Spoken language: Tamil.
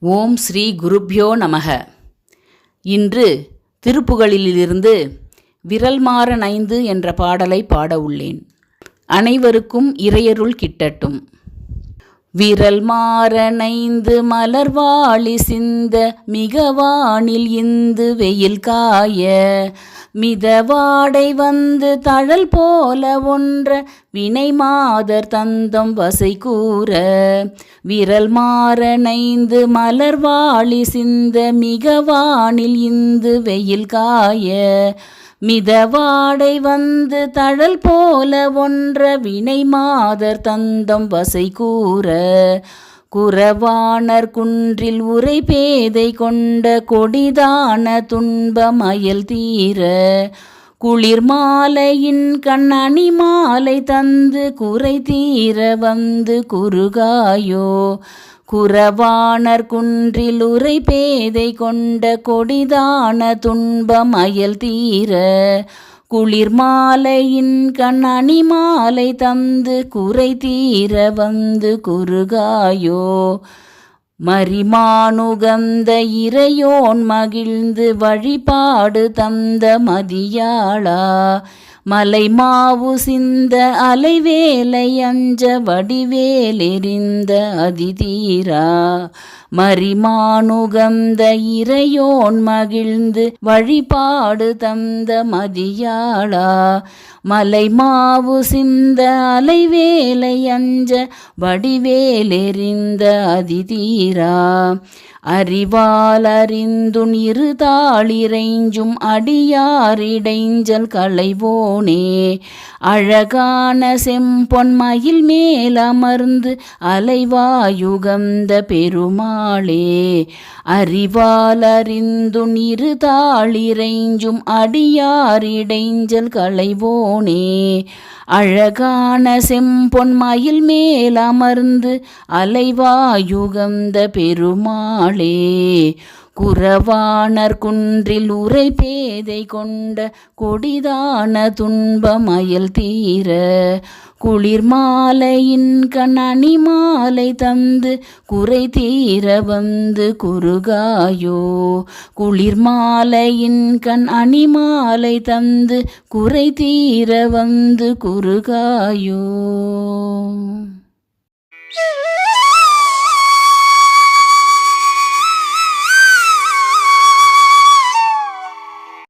ஓம் ஸ்ரீ குருப்யோ நமக. இன்று திருப்புகழிலிருந்து விரல் நைந்து என்ற பாடலை பாட உள்ளேன். அனைவருக்கும் இறையருள் கிட்டட்டும். விரல் மாறனைந்து மலர்வாளி சிந்த மிகவானில் இந்து வெயில் காய மிதவாடை வந்து தழல் போல ஒன்ற வினை மாதர் தந்தம் வசை கூற. விரல் மாற நைந்து மலர்வாளி சிந்த மிகவானில் இந்து வெயில் காய. மிதவாடை வந்து தழல் போல ஒன்ற வினை மாதர் தந்தம் வசை கூற. குறவாணர் குன்றில் உரை பேதை கொண்ட கொடிதான துன்பமயல் தீர குளிர் மாலையின் கண்ணணி மாலை தந்து குறை தீர வந்து குறுகாயோ குறவாணர் குன்றில் உரை பேதை கொண்ட கொடிதான துன்பமயல் தீர குளிர் மாலையின் கண்ணணி மாலை தந்து குறை தீர வந்து குறுகாயோ? மரிமானுகந்த இறையோன் மகிழ்ந்து வழிபாடு தந்த மதியாளா? மலை மாவு சிந்த அலைவேலை அஞ்ச வடிவேலெறிந்த அதிதீரா. மரிமானுகந்த இறையோன் மகிழ்ந்து வழிபாடு தந்த மதியாளா. மலை மாவு சிந்த அலைவேலை அஞ்ச வடிவேலெறிந்த அதிதீரா. அறிவால் அறிந்துன் இருதாளிரைஞ்சும் அடியாரிடைஞ்சல் களைவோனே அழகான செம்பொன் மயில் மேலமர்ந்து அலைவாயுகந்த பெருமாளே. அறிவால் அறிந்துன் இருதாளிரைஞ்சும் அடியாரிடைஞ்சல் களைவோனே. அழகான செம்பொன் மயில் மேல் அமர்ந்து அலைவாயுகந்த பெருமாளே. குறவாணர் குன்றில் உரை பேதை கொண்ட கொடிதான துன்பமயல் தீர குளிர் மாலையின் கண் மாலை தந்து குறை தீர வந்து குறுகாயோ குளிர் மாலையின் கண் அணி மாலை தந்து குறை தீர வந்து குறுகாயோ.